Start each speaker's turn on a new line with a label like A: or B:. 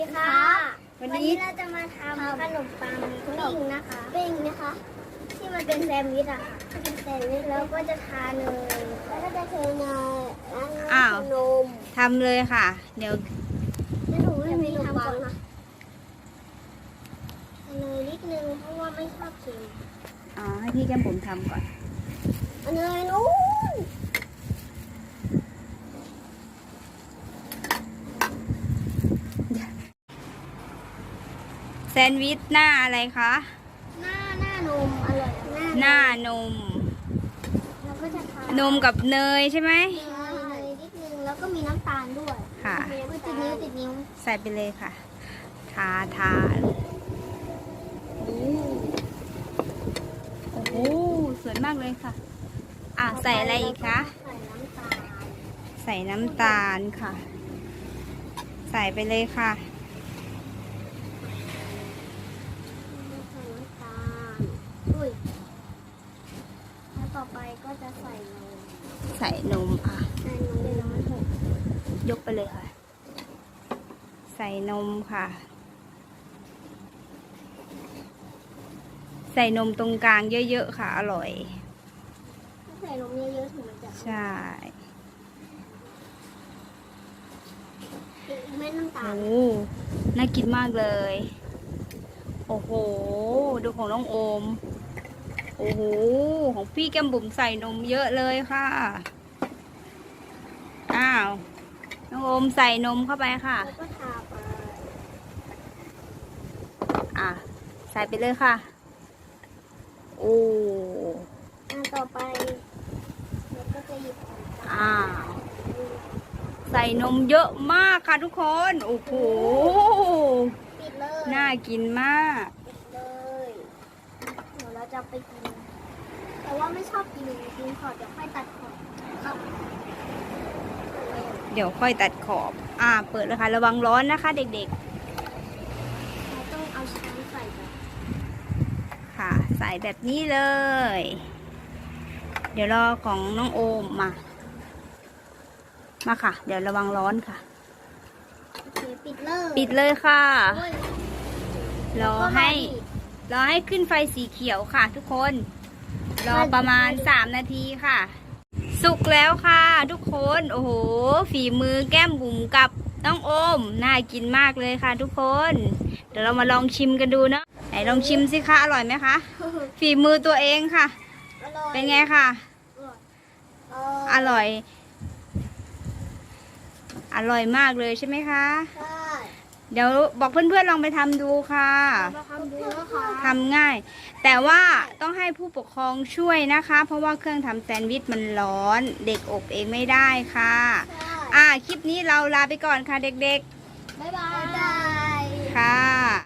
A: ดีค่ะ
B: วัน
A: วัน
B: นี้
A: นี้ เราจะมาทำขนมปังปิ้งนะคะ ปิ้งนะคะ ที่มันเป็นแซนด์วิชอะค่ะเป็นแซนด์วิชแล้วก็จะทาเนยแล้วก็จะเทเนยแล้วก็
B: อ้าว
A: เทนม
B: ทำเลยค่ะ เดี๋ยว
A: แล้วหนูไม่มีทำก่อนนะเทเนยนิดนึงเพราะว่าไม่ชอบเค็ม
B: อ๋อให้พี่แก้มผมทำก่อน
A: เอาเนยนู้น
B: แซนด์วิชหน้าอะไรคะ
A: หน้าหน้านมอร่อยหน้า
B: หน้านม
A: แล้วก็จะทาน
B: มกับเนยใช่ไหม
A: เนยนิดนึงแล้วก็มีน้ำตาลด้วย
B: ค่ะ
A: อุ๊ยติดนิ้วติดนิ้ว
B: ใส่ไปเลยค่ะ ทาทาโอ้โอ้โหสวยมากเลยค่ะ อะ ใส่อะไรอีกคะ
A: ใส่น้ำตาล
B: ใส่น้ำตาลค่ะ ใส่ไปเลยค่ะ
A: ใส่น้ำตาลอุ้ยแล้ว ต่อไปก็จะใส่นม
B: ใส่นมอะ
A: ใส่นมเลยน้อยหก
B: ยกไปเลยค่ะ ใส่นมค่ะ ใส่นมตรงกลางเยอะๆค่ะ อร่อย
A: ถ้าใส่นมเยอะๆถึงมันจะ
B: ใช่
A: อีกเม็ดน้ำตา
B: โอ้
A: ล
B: น่ากินมากเลย โอ้โห ดูของน้องโอม โอ้โห ของพี่แก้มบุ๋มใส่นมเยอะเลยค่ะ อ้าว น้องโอมใส่นมเข้าไปค่ะ
A: แล้วก็ทาไป
B: อะ ใส่ไปเลยค่ะ โอ้
A: อันต่อไปเราก็จะหยิบของตา
B: อ้าว ใส่นมเยอะมากค่ะทุกคน โอ้โห
A: ปิดเลย
B: น่ากินมาก
A: ปิดเลยเดี๋ยวเรา จะไปกิน แต่ว่าไม่ชอบกินกินขอดเดี๋ยวค่อยตัดขอดครับ
B: เดี๋ยวค่อยตัดขอบ อ่า เปิดเลยค่ะ ระวังร้อนนะคะ เด็ก
A: เราต้องเอาช้อนใส่แบบ
B: ๆค่ะ ใส่แบบนี้เลย เดี๋ยวรอของน้องโอมมา มาค่ะ เดี๋ยวระวังร้อนค่ะ
A: โอเคปิดเลย
B: ปิดเลยค่ะ
A: โอ้ย
B: รอให้ รอให้ขึ้นไฟสีเขียวค่ะทุกคน รอประมาณ 3 นาทีค่ะ สุกแล้วค่ะทุกคน โอ้โห ฝีมือแก้มบุ๋มกับน้องโอม น่ากินมากเลยค่ะทุกคน เดี๋ยวเรามาลองชิมกันดูเนาะ ไหนลองชิมสิคะ อร่อยไหมคะ ฝีมือตัวเองค่ะ
A: อร่อย
B: เป็นไงค่ะ อร่อย อร่อยมากเลยใช่ไหมคะ
A: ใช่
B: เดี๋ยวบอกเพื่อนๆลองไปทำดูค่ะ
A: มาทำดูนะคะ
B: ทำง่าย แต่ว่าต้องให้ผู้ปกครองช่วยนะคะ เพราะว่าเครื่องทำแซนด์วิชมันร้อน เด็กอบเองไม่ได้ค่ะ
A: ใช่
B: อ่าคลิปนี้เราลาไปก่อนค่ะเด็ก
A: บ๊ายบาย
B: ๆ ค่ะ